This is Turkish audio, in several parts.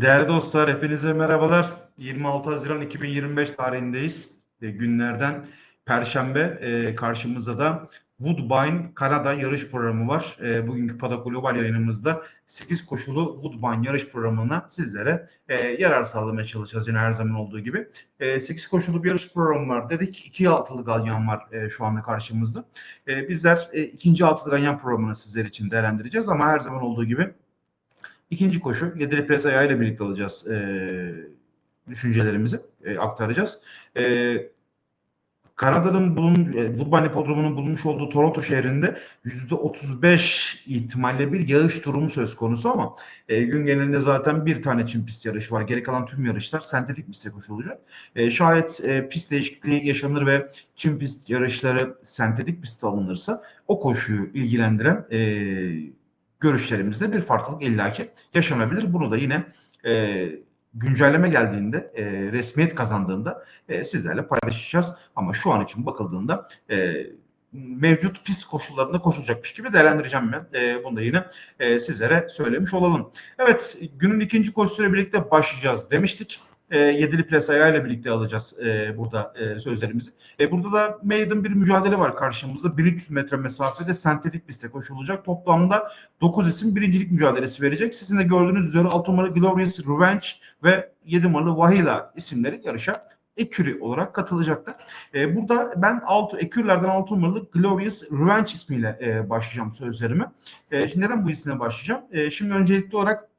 Değerli dostlar, hepinize merhabalar. 26 Haziran 2025 tarihindeyiz. E, günlerden Perşembe e, karşımızda da Woodbine Kanada yarış programı var. E, bugünkü Paddock Global yayınımızda 8 koşulu Woodbine yarış programına sizlere e, yarar sağlamaya çalışacağız yine her zaman olduğu gibi. E, 8 koşulu bir yarış programı var dedik. 2 altılı galyan var e, şu anda karşımızda. E, bizler e, ikinci altılı galyan programını sizler için değerlendireceğiz ama her zaman olduğu gibi İkinci koşu Yedili Pres ayağıyla birlikte alacağız e, düşüncelerimizi e, aktaracağız. E, Kanada'nın bulun, e, Woodbine Hipodromu'nun bulunmuş olduğu Toronto şehrinde %35 ihtimalle bir yağış durumu söz konusu ama e, gün genelinde zaten bir tane çim pist yarışı var. Geri kalan tüm yarışlar sentetik pistte koşulacak. E, şayet e, pist değişikliği yaşanır ve çim pist yarışları sentetik pistte alınırsa o koşuyu ilgilendiren e, görüşlerimizde bir farklılık illaki yaşanabilir. Bunu da yine e, güncelleme geldiğinde, e, resmiyet kazandığında e, sizlerle paylaşacağız. Ama şu an için bakıldığında e, mevcut pist koşullarında koşulacakmış gibi değerlendireceğim ben. E, bunu da yine e, sizlere söylemiş olalım. Evet, günün ikinci koşusuyla birlikte başlayacağız demiştik. E, yedili pres ayağıyla birlikte alacağız e, burada e, sözlerimizi. E, burada da maiden bir mücadele var karşımızda. 1300 metre mesafede sentetik pistte koşulacak. Toplamda 9 isim birincilik mücadelesi verecek. Sizin de gördüğünüz üzere 6 numaralı Glorious Revenge ve 7 numaralı Vahila isimleri yarışa Eküri olarak katılacaklar. E, burada ben alt, Ekürlerden 6 numaralı Glorious Revenge ismiyle e, başlayacağım sözlerimi. E, şimdi neden bu isimle başlayacağım? E, şimdi öncelikli olarak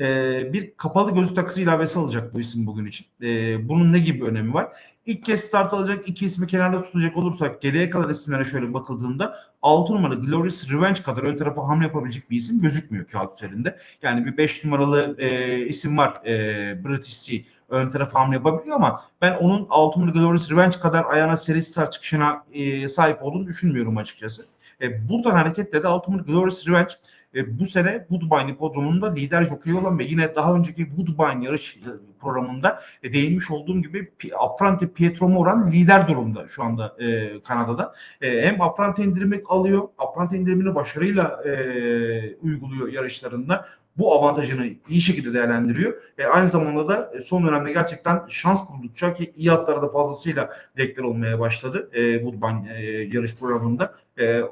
e, bir kapalı gözlük takısı ilavesi alacak bu isim bugün için. E, bunun ne gibi önemi var? İlk kez start alacak iki ismi kenarda tutacak olursak geriye kalan isimlere şöyle bakıldığında 6 numaralı Glorious Revenge kadar ön tarafa hamle yapabilecek bir isim gözükmüyor kağıt üzerinde. Yani bir 5 numaralı e, isim var e, British Sea ön tarafa hamle yapabiliyor ama ben onun 6 numaralı Glorious Revenge kadar ayağına seri start çıkışına e, sahip olduğunu düşünmüyorum açıkçası. E, buradan hareketle de 6 numaralı Glorious Revenge e, bu sene Woodbine hipodromunda lider jockey olan ve yine daha önceki Woodbine yarış e, programında e, değinmiş olduğum gibi Apprenti Pietro Moran lider durumda şu anda e, Kanada'da. E, hem Apprenti indirimi alıyor, Apprenti indirimini başarıyla e, uyguluyor yarışlarında. Bu avantajını iyi şekilde değerlendiriyor. E, aynı zamanda da e, son dönemde gerçekten şans buldukça ki iyi atlara da fazlasıyla deklar olmaya başladı e, Woodbine e, yarış programında. E,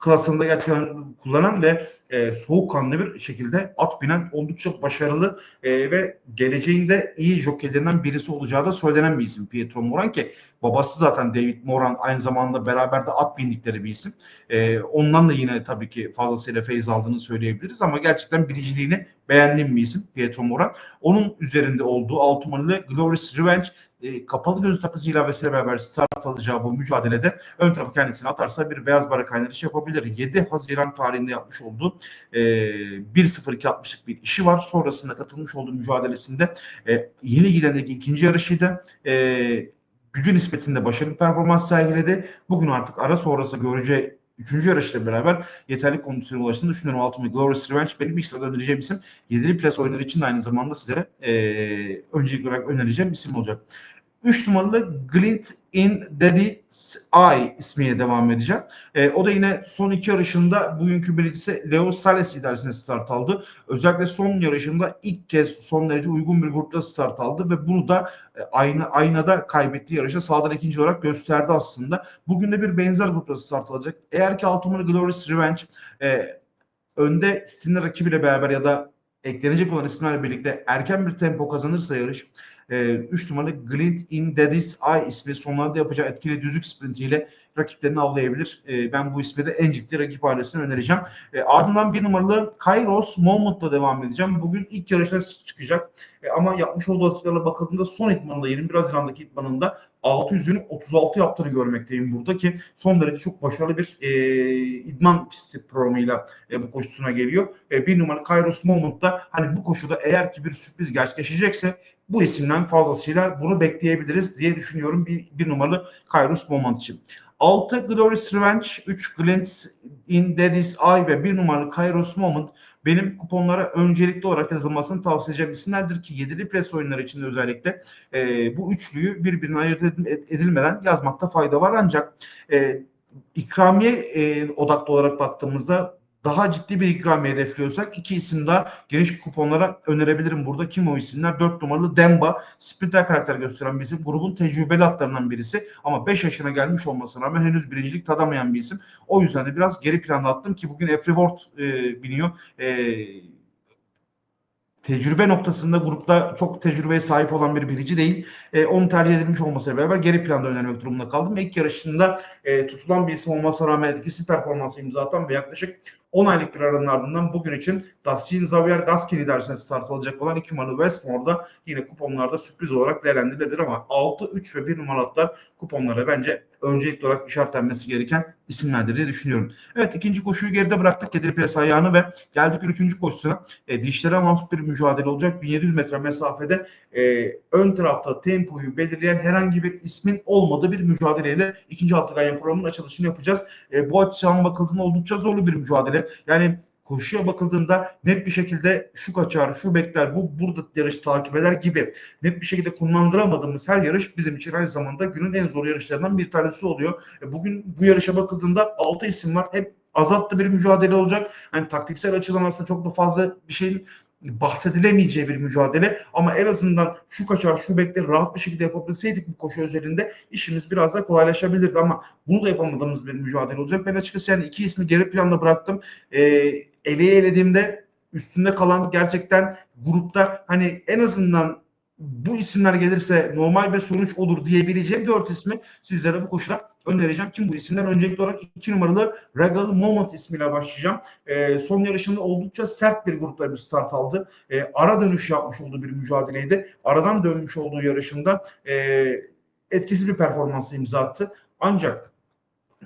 klasında gerçekten kullanan ve e, soğukkanlı bir şekilde at binen oldukça başarılı e, ve geleceğinde iyi jokeylerinden birisi olacağı da söylenen bir isim Pietro Moran ki babası zaten David Moran aynı zamanda beraber de at bindikleri bir isim. E, ondan da yine tabii ki fazlasıyla feyiz aldığını söyleyebiliriz ama gerçekten biriciliğini beğendiğim bir isim Pietro Moran. Onun üzerinde olduğu altı numaralı Glorious Revenge e, kapalı göz takısı ilavesiyle beraber start alacağı bu mücadelede ön tarafı kendisine atarsa bir beyaz bara kaynarış yapabilir. 7 Haziran tarihinde yapmış olduğu e, 1-0-2-60'lık bir işi var. Sonrasında katılmış olduğu mücadelesinde e, yeni gidendeki ikinci yarışıydı. E, gücü nispetinde başarılı performans sergiledi. Bugün artık ara sonrası göreceği Üçüncü yarışla beraber yeterli kondisyona ulaştığını düşünüyorum. Altıma Glorious Revenge benim ilk sırada önereceğim isim. Yedili plas oyunları için de aynı zamanda sizlere e, öncelikli olarak önereceğim isim olacak. 3 numaralı Glint in Daddy's Eye ismiyle devam edeceğim. E, o da yine son iki yarışında bugünkü birincisi Leo Sales idaresine start aldı. Özellikle son yarışında ilk kez son derece uygun bir grupta start aldı ve bunu da e, ayna, aynada kaybettiği yarışta sağdan ikinci olarak gösterdi aslında. Bugün de bir benzer grupta start alacak. Eğer ki 6 numaralı Glorious Revenge e, önde stinli rakibiyle beraber ya da eklenecek olan isimlerle birlikte erken bir tempo kazanırsa yarış 3 numaralı Glint in Daddy's Eye ismi sonlarda yapacağı etkili düzlük sprintiyle rakiplerini avlayabilir. E, ben bu ismi de en ciddi rakip ailesine önereceğim. E, ardından bir numaralı Kairos Moment'la devam edeceğim. Bugün ilk yarışta çıkacak. E, ama yapmış olduğu hazırlıklarına bakıldığında son idmanında 21 Haziran'daki idmanında 600'ünü 36 yaptığını görmekteyim burada ki son derece çok başarılı bir e, idman pisti programıyla e, bu koşusuna geliyor. E, bir numaralı Kairos Moment'ta hani bu koşuda eğer ki bir sürpriz gerçekleşecekse bu isimden fazlasıyla bunu bekleyebiliriz diye düşünüyorum bir, bir numaralı Kairos Moment için. 6 Glorious Revenge, 3 Glance in Daddy's Eye ve 1 numaralı Kairos Moment benim kuponlara öncelikli olarak yazılmasını tavsiye edeceğim isimlerdir ki yedili pres oyunları için özellikle e, bu üçlüyü birbirine ayırt edilmeden yazmakta fayda var ancak e, ikramiye e, odaklı olarak baktığımızda daha ciddi bir ikramiye hedefliyorsak iki isim daha geniş kuponlara önerebilirim burada. Kim o isimler? 4 numaralı Demba. Sprinter karakter gösteren bir isim. Grubun tecrübeli atlarından birisi. Ama 5 yaşına gelmiş olmasına rağmen henüz birincilik tadamayan bir isim. O yüzden de biraz geri planda attım ki bugün Efri Ward e, biniyor. E, tecrübe noktasında grupta çok tecrübeye sahip olan bir birici değil. E, onu tercih edilmiş olmasıyla beraber geri planda önermek durumunda kaldım. İlk yarışında e, tutulan bir isim olmasına rağmen etkisi performansı imza atan ve yaklaşık 10 aylık bir aranın ardından bugün için Dustin Xavier Gaskin idaresine start alacak olan 2 numaralı Westmore'da yine kuponlarda sürpriz olarak değerlendirilebilir ama 6, 3 ve 1 numaralı atlar kuponlara bence öncelikli olarak işaretlenmesi gereken isimlerdir diye düşünüyorum. Evet ikinci koşuyu geride bıraktık. Kediri pres ayağını ve geldik üçüncü koşusuna. E, dişlere mahsus bir mücadele olacak. 1700 metre mesafede e, ön tarafta tempoyu belirleyen herhangi bir ismin olmadığı bir mücadeleyle ikinci hafta ganyan programının açılışını yapacağız. E, bu açıdan bakıldığında oldukça zorlu bir mücadele. Yani koşuya bakıldığında net bir şekilde şu kaçar, şu bekler, bu burada yarış takip eder gibi net bir şekilde konumlandıramadığımız her yarış bizim için aynı zamanda günün en zor yarışlarından bir tanesi oluyor. E, bugün bu yarışa bakıldığında 6 isim var. Hep azatlı bir mücadele olacak. Hani taktiksel açıdan aslında çok da fazla bir şeyin bahsedilemeyeceği bir mücadele ama en azından şu kaçar şu bekler rahat bir şekilde yapabilseydik bu koşu özelinde işimiz biraz daha kolaylaşabilirdi ama bunu da yapamadığımız bir mücadele olacak. Ben açıkçası yani iki ismi geri planda bıraktım. Ee, eleye elediğimde üstünde kalan gerçekten grupta hani en azından bu isimler gelirse normal bir sonuç olur diyebileceğim dört ismi sizlere bu koşuda önereceğim. Kim bu isimler? Öncelikli olarak iki numaralı Regal Moment ismiyle başlayacağım. E, son yarışında oldukça sert bir grupla bir start aldı. E, ara dönüş yapmış olduğu bir mücadeleydi. Aradan dönmüş olduğu yarışında e, etkisiz bir performansı imza attı. Ancak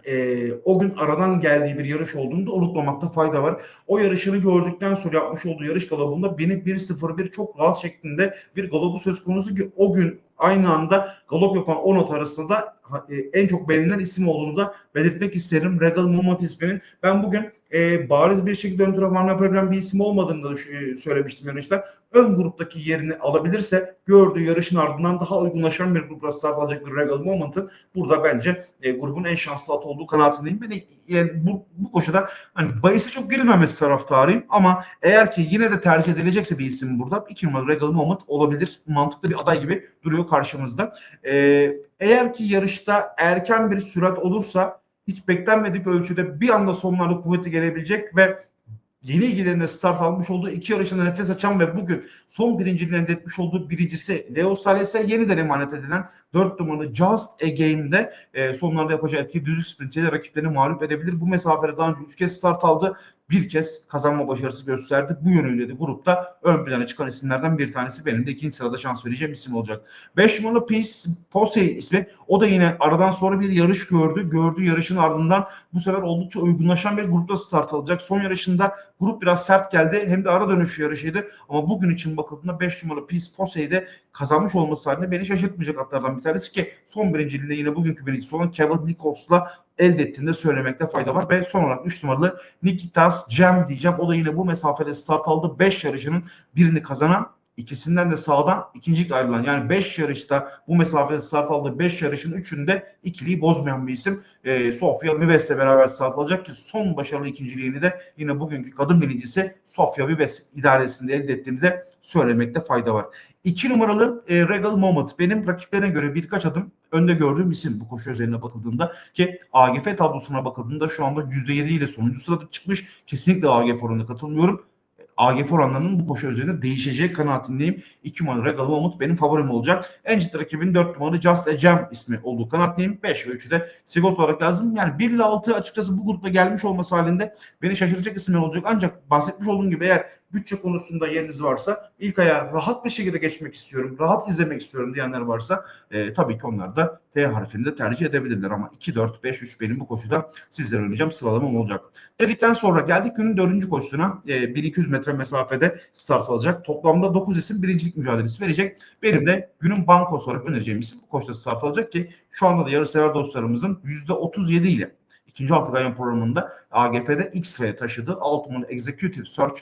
e, o gün aradan geldiği bir yarış olduğunu da unutmamakta fayda var. O yarışını gördükten sonra yapmış olduğu yarış galobunda beni 1-0-1 çok rahat şeklinde bir galobu söz konusu ki o gün aynı anda galop yapan 10 at arasında da en çok beğenilen isim olduğunu da belirtmek isterim. Regal Moment isminin. Ben bugün e, bariz bir şekilde ön tarafa yapabilen bir isim olmadığını da e, söylemiştim yarışta. Ön gruptaki yerini alabilirse gördüğü yarışın ardından daha uygunlaşan bir grupla start alacak bir Regal Moment'ın burada bence e, grubun en şanslı at olduğu kanaatindeyim. Ben yani bu, bu koşuda hani bahise çok girilmemesi taraftarıyım ama eğer ki yine de tercih edilecekse bir isim burada 2 numaralı Regal Moment olabilir. Mantıklı bir aday gibi duruyor karşımızda. Ee, eğer ki yarışta erken bir sürat olursa hiç beklenmedik ölçüde bir anda sonlarda kuvveti gelebilecek ve yeni ilgilerinde start almış olduğu iki yarışında nefes açan ve bugün son birinciliğini elde etmiş olduğu birincisi Leo Sales'e yeniden emanet edilen 4 numaralı Just Again'de e, sonlarda yapacağı etkili düzlük sprintiyle rakiplerini mağlup edebilir. Bu mesafede daha önce 3 kez start aldı. Bir kez kazanma başarısı gösterdi. Bu yönüyle de grupta ön plana çıkan isimlerden bir tanesi. Benim de ikinci sırada şans vereceğim isim olacak. 5 numaralı Peace Posey ismi. O da yine aradan sonra bir yarış gördü. Gördüğü yarışın ardından bu sefer oldukça uygunlaşan bir grupta start alacak. Son yarışında grup biraz sert geldi. Hem de ara dönüş yarışıydı. Ama bugün için bakıldığında 5 numaralı Peace Posey'de kazanmış olması halinde beni şaşırtmayacak atlardan bir tanesi ki son birinciliğinde yine bugünkü birincisi olan Kevin Nichols'la elde ettiğinde söylemekte fayda var. Ve son olarak 3 numaralı Nikitas Cem diyeceğim. O da yine bu mesafede start aldı. 5 yarışının birini kazanan İkisinden de sağdan ikincilikle ayrılan yani 5 yarışta bu mesafede start aldığı 5 yarışın 3'ünde ikiliyi bozmayan bir isim. E, Sofia Vives'le beraber start alacak ki son başarılı ikinciliğini de yine bugünkü kadın birincisi Sofia Vives idaresinde elde ettiğini de söylemekte fayda var. 2 numaralı e, Regal Moment benim rakiplerine göre birkaç adım önde gördüğüm isim bu koşu özeline bakıldığında ki AGF tablosuna bakıldığında şu anda %7 ile sonuncu sırada çıkmış. Kesinlikle AGF oranına katılmıyorum AGF oranlarının bu koşu üzerinde değişeceği kanaatindeyim. 2 numaralı Regal Umut benim favorim olacak. En ciddi rakibin 4 numaralı Just Jam ismi olduğu kanaatindeyim. 5 ve 3'ü de sigorta olarak lazım. Yani 1 ile 6 açıkçası bu grupta gelmiş olması halinde beni şaşıracak isimler olacak. Ancak bahsetmiş olduğum gibi eğer bütçe konusunda yeriniz varsa ilk aya rahat bir şekilde geçmek istiyorum, rahat izlemek istiyorum diyenler varsa e, tabii ki onlar da T harfini de tercih edebilirler ama 2, 4, 5, 3 benim bu koşuda sizlere önereceğim sıralamam olacak. Dedikten sonra geldik günün dördüncü koşusuna. E, 1200 metre mesafede start alacak. Toplamda 9 isim birincilik mücadelesi verecek. Benim de günün bankosu olarak önereceğim isim bu koşuda start alacak ki şu anda da yarışsever dostlarımızın %37 ile ikinci hafta ganyan programında AGF'de ilk sıraya taşıdığı Altman Executive Search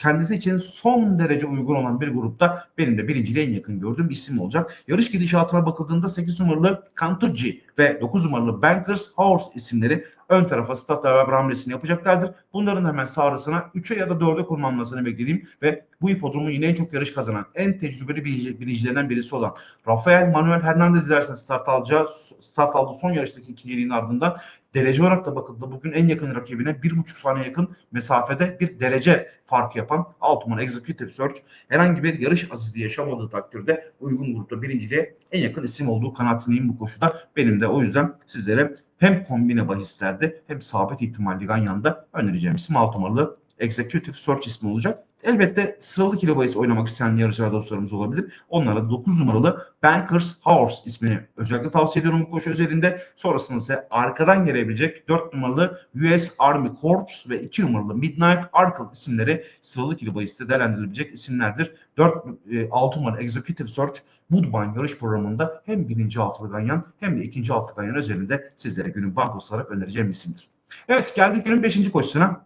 kendisi için son derece uygun olan bir grupta benim de birinciliğe en yakın gördüğüm isim olacak. Yarış gidişatına bakıldığında 8 numaralı Kantucci ve 9 numaralı Bankers Horse isimleri ön tarafa start beraber hamlesini yapacaklardır. Bunların hemen sağrısına 3'e ya da 4'e kullanmasını beklediğim ve bu hipodromu yine en çok yarış kazanan, en tecrübeli bilicilerinden birisi olan Rafael Manuel Hernandez ilersen start alacağı, start aldığı son yarıştaki ikinciliğin ardından derece olarak da bakıldığında bugün en yakın rakibine 1,5 saniye yakın mesafede bir derece farkı yapan Altman Executive Search herhangi bir yarış azizliği yaşamadığı takdirde uygun grupta birinciliğe en yakın isim olduğu kanaatindeyim bu koşuda. Benim de o yüzden sizlere hem kombine bahislerde hem sabit ihtimalli Ganyan'da önereceğim isim 6 numaralı Executive Search ismi olacak. Elbette sıralı kilo bahis oynamak isteyen yarışlar dostlarımız olabilir. Onlara 9 numaralı Bankers Horse ismini özellikle tavsiye ediyorum bu koşu özelinde. Sonrasında ise arkadan gelebilecek 4 numaralı US Army Corps ve 2 numaralı Midnight Arkle isimleri sıralı kilo bahiste değerlendirilebilecek isimlerdir. 4 6 numaralı Executive Search Woodbine yarış programında hem birinci altılı ganyan hem de ikinci altılı ganyan özelinde sizlere günün bankosu olarak önereceğim isimdir. Evet geldik günün 5. koşusuna.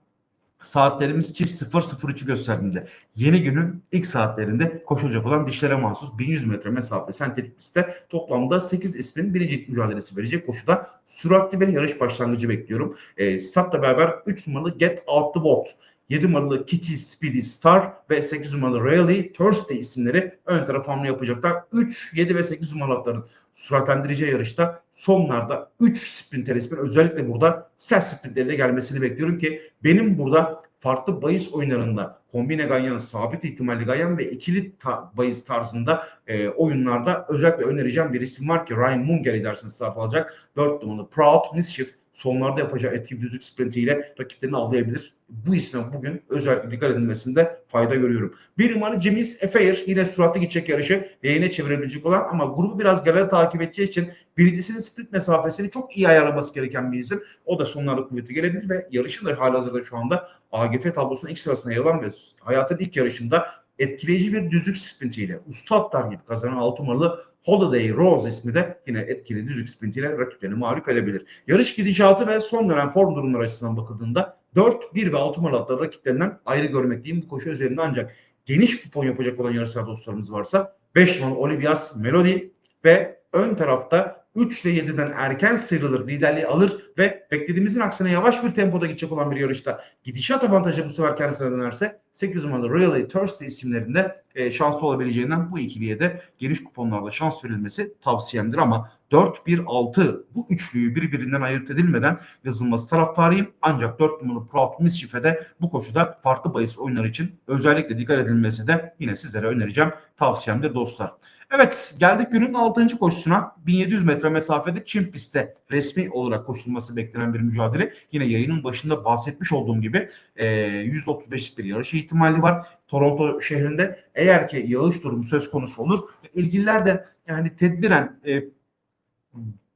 Saatlerimiz çift 0.03'ü gösterdiğinde yeni günün ilk saatlerinde koşulacak olan dişlere mahsus 1100 metre mesafe sentetik pistte toplamda 8 ismin birincilik mücadelesi verecek koşuda süratli bir yarış başlangıcı bekliyorum. E, startla beraber 3 numaralı Get Out the Boat 7 numaralı Kitty Speedy Star ve 8 numaralı Rally Thursday isimleri ön taraf hamle yapacaklar. 3, 7 ve 8 numaraların süratlendirici yarışta sonlarda 3 sprinter ismin özellikle burada sert sprinterle gelmesini bekliyorum ki benim burada farklı bahis oyunlarında kombine ganyan, sabit ihtimalli ganyan ve ikili ta- bahis tarzında e, oyunlarda özellikle önereceğim bir isim var ki Ryan Munger edersiniz start alacak. 4 numaralı Proud Mischief sonlarda yapacağı etkili düzlük sprintiyle rakiplerini avlayabilir. Bu isme bugün özellikle dikkat edilmesinde fayda görüyorum. Bir numaralı Jimmy's Affair yine süratli gidecek yarışı lehine çevirebilecek olan ama grubu biraz genel takip edeceği için birincisinin sprint mesafesini çok iyi ayarlaması gereken bir isim. O da sonlarda kuvveti gelebilir ve yarışın da halihazırda şu anda AGF tablosunun ilk sırasına yer alan ve hayatın ilk yarışında etkileyici bir düzlük sprintiyle usta atlar gibi kazanan 6 numaralı Holiday Rose ismi de yine etkili düzlük sprintiyle rakiplerini mağlup edebilir. Yarış gidişatı ve son dönem form durumları açısından bakıldığında 4, 1 ve 6 numaralı rakiplerinden ayrı görmekteyim bu koşu üzerinde ancak geniş kupon yapacak olan yarışlar dostlarımız varsa 5 numaralı Olivias Melody ve ön tarafta 3 ile 7'den erken sıyrılır, liderliği alır ve beklediğimizin aksine yavaş bir tempoda gidecek olan bir yarışta gidişat avantajı bu sefer kendisine dönerse 8 numaralı Really Thursday isimlerinde e, şanslı olabileceğinden bu ikiliye de geniş kuponlarda şans verilmesi tavsiyemdir ama 4-1-6 bu üçlüyü birbirinden ayırt edilmeden yazılması taraftarıyım. Ancak 4 numaralı Proud Mischief'e de bu koşuda farklı bahis oyunlar için özellikle dikkat edilmesi de yine sizlere önereceğim tavsiyemdir dostlar. Evet geldik günün 6. koşusuna. 1700 metre mesafede Çin pistte resmi olarak koşulması beklenen bir mücadele. Yine yayının başında bahsetmiş olduğum gibi e, %35'lik bir yarış ihtimali var. Toronto şehrinde eğer ki yağış durumu söz konusu olur. ilgililer de yani tedbiren e,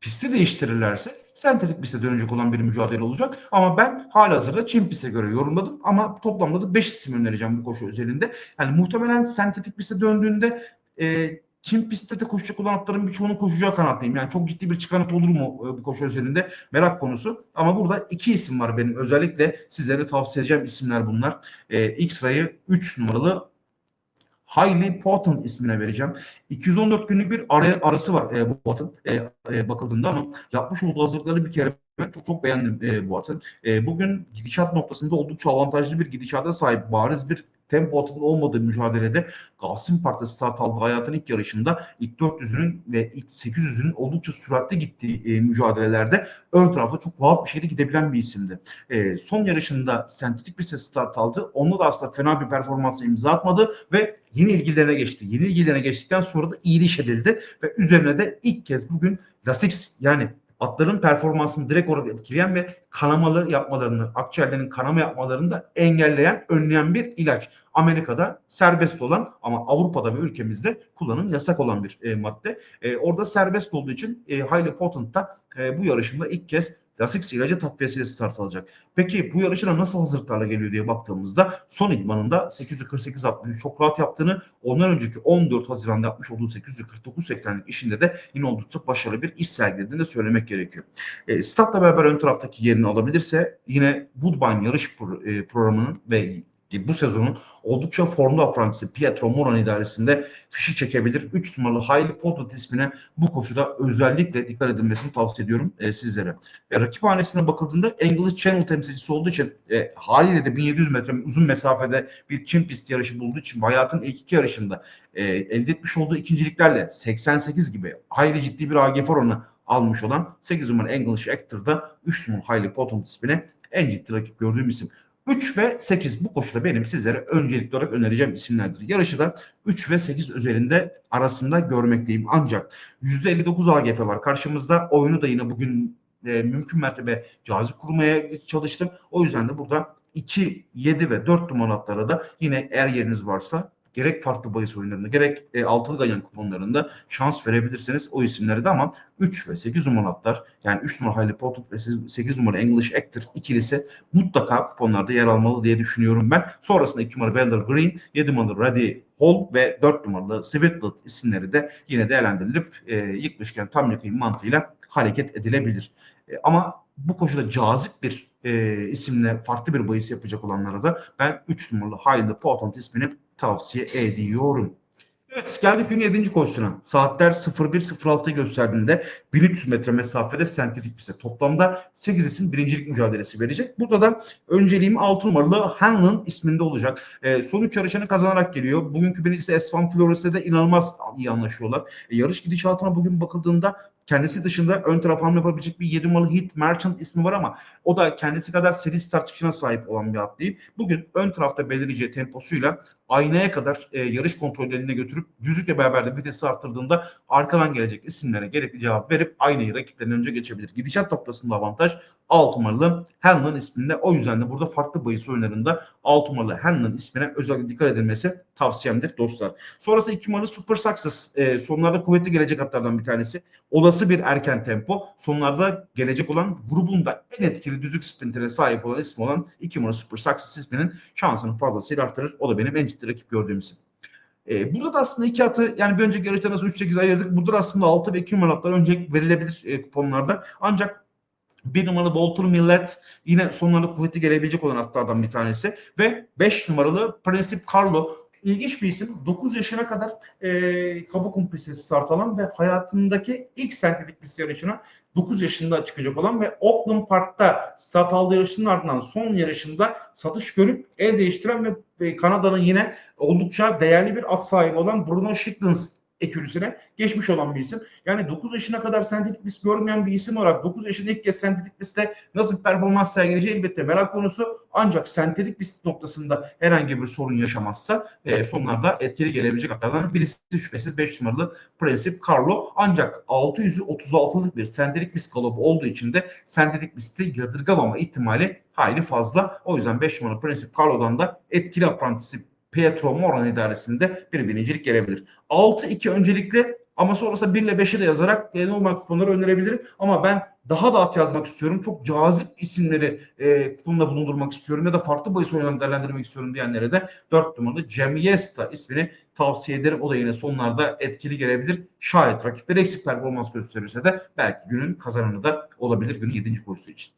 pisti değiştirirlerse sentetik piste dönecek olan bir mücadele olacak. Ama ben halihazırda Çin piste göre yorumladım. Ama toplamda da 5 isim önereceğim bu koşu özelinde. Yani muhtemelen sentetik piste döndüğünde e, Çin pistte de koşacak olan atların birçoğunun koşacağı kanattayım. Yani çok ciddi bir çıkanıt olur mu e, bu koşu özelinde merak konusu. Ama burada iki isim var benim. Özellikle sizlere tavsiye edeceğim isimler bunlar. E, ilk sırayı 3 numaralı Highly Potent ismine vereceğim. 214 günlük bir ara, arası var e, bu atın e, e, bakıldığında ama yapmış olduğu hazırlıkları bir kere ben çok çok beğendim e, bu atın. E, bugün gidişat noktasında oldukça avantajlı bir gidişata sahip bariz bir tempo atının olmadığı mücadelede Galatasaray Park'ta start aldığı hayatın ilk yarışında ilk 400'ünün ve ilk 800'ünün oldukça süratli gittiği e, mücadelelerde ön tarafta çok rahat bir şekilde gidebilen bir isimdi. E, son yarışında sentetik bir start aldı. Onunla da aslında fena bir performansa imza atmadı ve yeni ilgilerine geçti. Yeni ilgilerine geçtikten sonra da iyiliş edildi ve üzerine de ilk kez bugün Lasix yani atların performansını direkt olarak etkileyen ve kanamalı yapmalarını, akciğerlerinin kanama yapmalarını da engelleyen, önleyen bir ilaç. Amerika'da serbest olan ama Avrupa'da ve ülkemizde kullanım yasak olan bir e, madde. E, orada serbest olduğu için e, Highly Potent'ta e, bu yarışında ilk kez Lasix ilacı takviyesiyle start alacak. Peki bu yarışına nasıl hazırlıklarla geliyor diye baktığımızda son idmanında 848-63 çok rahat yaptığını ondan önceki 14 Haziran'da yapmış olduğu 849-80'lik işinde de yine oldukça başarılı bir iş sergilediğini de söylemek gerekiyor. E, Stat'la beraber ön taraftaki yerini alabilirse yine Woodbine yarış e, programının ve bu sezonun oldukça formda aprantisi Pietro Moran idaresinde fişi çekebilir. 3 numaralı Highly Potent ismine bu koşuda özellikle dikkat edilmesini tavsiye ediyorum e, sizlere. E, rakip hanesine bakıldığında English Channel temsilcisi olduğu için e, haliyle de 1700 metre uzun mesafede bir Çin pist yarışı bulduğu için hayatın ilk iki yarışında e, elde etmiş olduğu ikinciliklerle 88 gibi hayli ciddi bir AGF oranı almış olan 8 numaralı English Actor'da 3 numaralı Highly Potent ismine en ciddi rakip gördüğüm isim. 3 ve 8 bu koşuda benim sizlere öncelikli olarak önereceğim isimlerdir. Yarışı da 3 ve 8 üzerinde arasında görmekteyim. Ancak %59 AGF var karşımızda. Oyunu da yine bugün e, mümkün mertebe cazip kurmaya çalıştım. O yüzden de burada 2, 7 ve 4 numaralara da yine eğer yeriniz varsa gerek farklı bahis oyunlarında gerek e, altılı ganyan kuponlarında şans verebilirsiniz o isimlere de ama 3 ve 8 numaralar yani 3 numara Highly Potent ve 8 numara English Actor ikilisi mutlaka kuponlarda yer almalı diye düşünüyorum ben. Sonrasında 2 numara Beller Green, 7 numaralı Ready Hall ve 4 numaralı Swiftlet isimleri de yine değerlendirilip e, yıkmışken tam yakın mantığıyla hareket edilebilir. E, ama bu koşuda cazip bir e, isimle farklı bir bahis yapacak olanlara da ben 3 numaralı Highly Potent ismini tavsiye ediyorum. Evet geldik günün 7. koşusuna. Saatler 01.06 gösterdiğinde 1300 metre mesafede sentetik piste. Toplamda 8 isim birincilik mücadelesi verecek. Burada da önceliğim 6 numaralı Hanlon isminde olacak. E, son 3 yarışını kazanarak geliyor. Bugünkü birincisi Esvan Flores'te de inanılmaz iyi anlaşıyorlar. E, yarış gidişatına bugün bakıldığında kendisi dışında ön taraf hamle yapabilecek bir 7 numaralı Hit Merchant ismi var ama o da kendisi kadar seri start çıkışına sahip olan bir at değil. Bugün ön tarafta belirleyeceği temposuyla aynaya kadar e, yarış kontrollerine götürüp düzlükle beraber de vitesi arttırdığında arkadan gelecek isimlere gerekli cevap verip aynayı rakiplerinden önce geçebilir. Gidişat noktasında avantaj 6 numaralı Hanlon isminde. O yüzden de burada farklı bahis oyunlarında 6 numaralı Hanlon ismine özellikle dikkat edilmesi tavsiyemdir dostlar. Sonrasında 2 numaralı Super Success e, sonlarda kuvvetli gelecek atlardan bir tanesi. Olası bir erken tempo. Sonlarda gelecek olan grubunda en etkili düzlük sprintere sahip olan ismi olan 2 numaralı Super Success isminin şansını fazlasıyla artırır. O da benim en ciddi rakip gördüğüm isim. E, burada da aslında iki atı yani bir önceki yarışta nasıl 3-8 ayırdık. Burada da aslında 6 ve 2 numaralı atlar öncelik verilebilir e, kuponlarda. Ancak bir numaralı Walter Millet yine sonlarda kuvvetli gelebilecek olan atlardan bir tanesi. Ve 5 numaralı Princip Carlo ilginç bir isim. 9 yaşına kadar e, Kabukum pisti start alan ve hayatındaki ilk sentetik pist yarışına 9 yaşında çıkacak olan ve Auckland Park'ta start aldığı yarışının ardından son yarışında satış görüp el değiştiren ve, Kanada'nın yine oldukça değerli bir at sahibi olan Bruno Shicklins ekürüsüne geçmiş olan bir isim. Yani 9 yaşına kadar sentetik pist görmeyen bir isim olarak 9 yaşında ilk kez sentetik pistte nasıl bir performans sergileyeceği elbette merak konusu. Ancak sentetik pist noktasında herhangi bir sorun yaşamazsa e, sonlarda etkili gelebilecek atlardan birisi şüphesiz 5 numaralı Princip Carlo. Ancak 636'lık bir sentetik pist kalıbı olduğu için de sentetik pisti yadırgamama ihtimali hayli fazla. O yüzden 5 numaralı Princip Carlo'dan da etkili aprantisi Pietro Moran idaresinde bir birincilik gelebilir. 6-2 öncelikli ama sonrasında 1 ile 5'i de yazarak e, normal kuponları önerebilirim. Ama ben daha da at yazmak istiyorum. Çok cazip isimleri e, kuponda bulundurmak istiyorum ya da farklı bahis oyunlarını değerlendirmek istiyorum diyenlere de 4 numaralı Cemiesta ismini tavsiye ederim. O da yine sonlarda etkili gelebilir. Şayet rakipleri eksik performans gösterirse de belki günün kazananı da olabilir günün 7. koşusu için.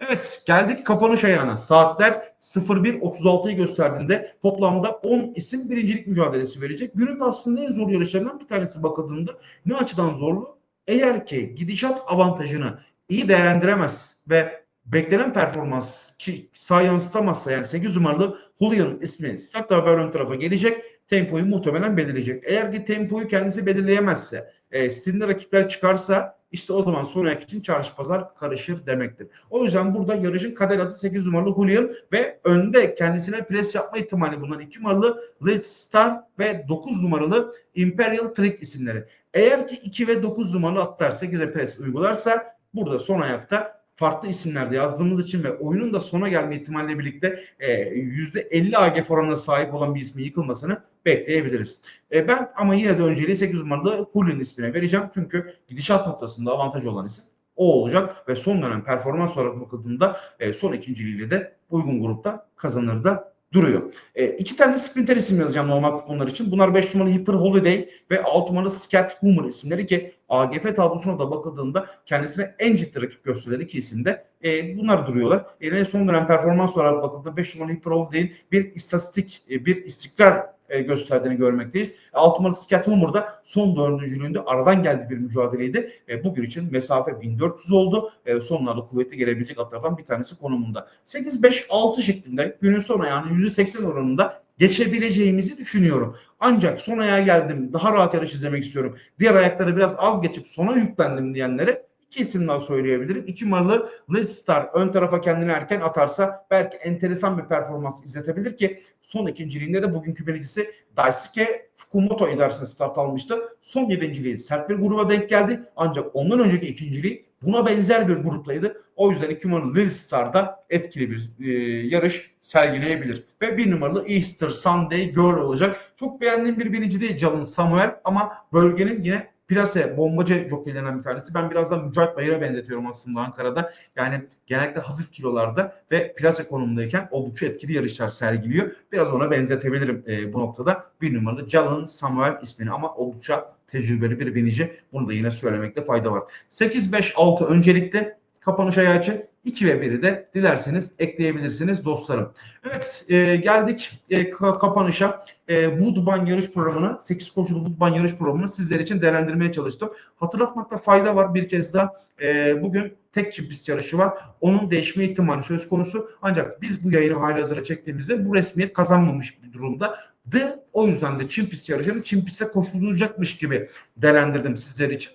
Evet geldik kapanış ayağına. Saatler 01.36'yı gösterdiğinde toplamda 10 isim birincilik mücadelesi verecek. Günün aslında en zor yarışlarından bir tanesi bakıldığında ne açıdan zorlu? Eğer ki gidişat avantajını iyi değerlendiremez ve beklenen performans ki sağ yansıtamazsa yani 8 numaralı Julian ismi sert haber ön tarafa gelecek. Tempoyu muhtemelen belirleyecek. Eğer ki tempoyu kendisi belirleyemezse, e, stilinde rakipler çıkarsa işte o zaman ayak için çarşı pazar karışır demektir. O yüzden burada yarışın kader adı 8 numaralı Julian ve önde kendisine pres yapma ihtimali bulunan 2 numaralı Lead Star ve 9 numaralı Imperial Trick isimleri. Eğer ki 2 ve 9 numaralı atlar 8'e pres uygularsa burada son ayakta farklı isimlerde yazdığımız için ve oyunun da sona gelme ihtimaliyle birlikte e, %50 AGF oranına sahip olan bir ismin yıkılmasını bekleyebiliriz. E, ben ama yine de önceliği 8 numaralı Julian ismine vereceğim. Çünkü gidişat noktasında avantajı olan isim o olacak ve son dönem performans olarak bakıldığında e, son ikinciliğiyle de uygun grupta kazanır da duruyor. E, iki tane de sprinter isim yazacağım normal kuponlar için. Bunlar 5 numaralı Hyper Holiday ve 6 numaralı Scat Humor isimleri ki AGF tablosuna da bakıldığında kendisine en ciddi rakip gösterilen iki isim de e, bunlar duruyorlar. Yine son dönem performans olarak bakıldığında 5 numaralı Hyper Holiday'in bir istatistik, e, bir istikrar e, gösterdiğini görmekteyiz. 6 numaralı Scat Humor da son dördüncülüğünde aradan geldi bir mücadeleydi. E, bugün için mesafe 1400 oldu. E, sonlarda kuvvetli gelebilecek atlardan bir tanesi konumunda. 8-5-6 şeklinde günün son ayağının %80 oranında geçebileceğimizi düşünüyorum. Ancak son ayağa geldim, daha rahat yarış izlemek istiyorum. Diğer ayakları biraz az geçip sona yüklendim diyenlere daha söyleyebilirim. İki numaralı Liz Star ön tarafa kendini erken atarsa belki enteresan bir performans izletebilir ki son ikinciliğinde de bugünkü birincisi Daisuke Fukumoto idaresine start almıştı. Son yedinciliği sert bir gruba denk geldi. Ancak ondan önceki ikinciliği buna benzer bir gruplaydı. O yüzden iki numaralı Lil Star'da etkili bir e, yarış sergileyebilir. Ve bir numaralı Easter Sunday Girl olacak. Çok beğendiğim bir birinci değil Calın Samuel ama bölgenin yine plase bombacı jokeylerinden bir tanesi. Ben birazdan Mücahit Bayır'a benzetiyorum aslında Ankara'da. Yani genellikle hafif kilolarda ve plase konumundayken oldukça etkili yarışlar sergiliyor. Biraz ona benzetebilirim e, bu noktada. Bir numaralı Calın Samuel ismini ama oldukça tecrübeli bir binici. Bunu da yine söylemekte fayda var. 8-5-6 öncelikle kapanış ayağı için 2 ve 1'i de dilerseniz ekleyebilirsiniz dostlarım. Evet e, geldik e, ka- kapanışa. E, Woodbine yarış programını 8 koşulu Woodbine yarış programını sizler için değerlendirmeye çalıştım. Hatırlatmakta fayda var bir kez daha. E, bugün tek çift yarışı var. Onun değişme ihtimali söz konusu. Ancak biz bu yayını halihazırda çektiğimizde bu resmiyet kazanmamış bir durumda. The, o yüzden de Çin pist yarışını Çin pistte koşulacakmış gibi değerlendirdim sizler için.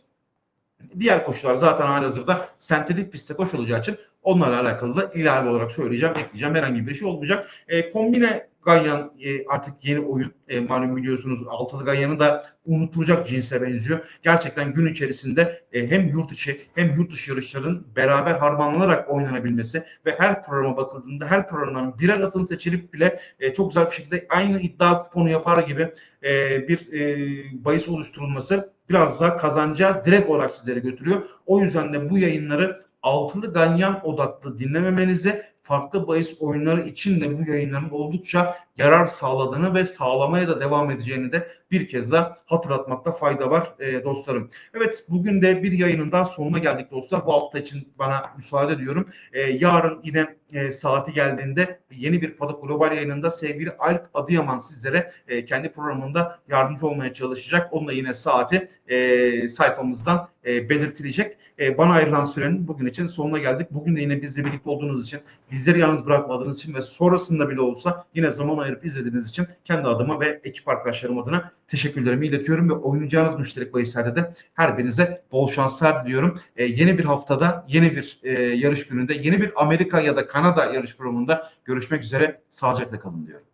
Diğer koşular zaten halihazırda sentetik pistte koşulacağı için onlarla alakalı da ilave olarak söyleyeceğim, ekleyeceğim. Herhangi bir şey olmayacak. E, kombine Ganyan e, artık yeni oyun. E, malum biliyorsunuz altılı Ganyan'ı da unutulacak cinse benziyor. Gerçekten gün içerisinde e, hem yurt içi hem yurt dışı yarışların beraber harmanlanarak oynanabilmesi ve her programa bakıldığında her programdan birer atın seçilip bile e, çok güzel bir şekilde aynı iddia kuponu yapar gibi e, bir e, bahis oluşturulması biraz daha kazanca direkt olarak sizlere götürüyor. O yüzden de bu yayınları altılı ganyan odaklı dinlememenizi farklı bahis oyunları için de bu yayınların oldukça yarar sağladığını ve sağlamaya da devam edeceğini de bir kez daha hatırlatmakta fayda var e, dostlarım. Evet bugün de bir yayının daha sonuna geldik dostlar. Bu hafta için bana müsaade ediyorum. E, yarın yine e, saati geldiğinde yeni bir Padok Global yayınında sevgili Alp Adıyaman sizlere e, kendi programında yardımcı olmaya çalışacak. Onunla yine saati e, sayfamızdan e, belirtilecek. E, bana ayrılan sürenin bugün için sonuna geldik. Bugün de yine bizle birlikte olduğunuz için, bizleri yalnız bırakmadığınız için ve sonrasında bile olsa yine zaman ayırıp izlediğiniz için kendi adıma ve ekip arkadaşlarım adına teşekkürlerimi iletiyorum ve oynayacağınız müşterek bahislerde de her birinize bol şanslar diliyorum. E, yeni bir haftada, yeni bir e, yarış gününde, yeni bir Amerika ya da Kanada yarış programında görüşmek üzere. Sağlıcakla kalın diyorum.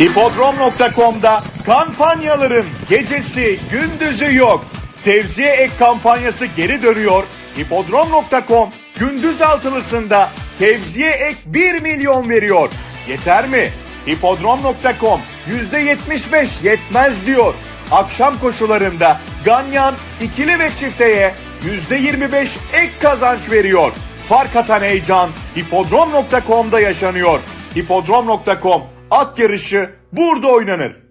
Hipodrom.com'da kampanyaların gecesi gündüzü yok. Tevziye ek kampanyası geri dönüyor. Hipodrom.com gündüz altılısında tevziye ek 1 milyon veriyor. Yeter mi? Hipodrom.com %75 yetmez diyor. Akşam koşularında Ganyan ikili ve çifteye %25 ek kazanç veriyor. Fark atan heyecan Hipodrom.com'da yaşanıyor. Hipodrom.com at yarışı burada oynanır.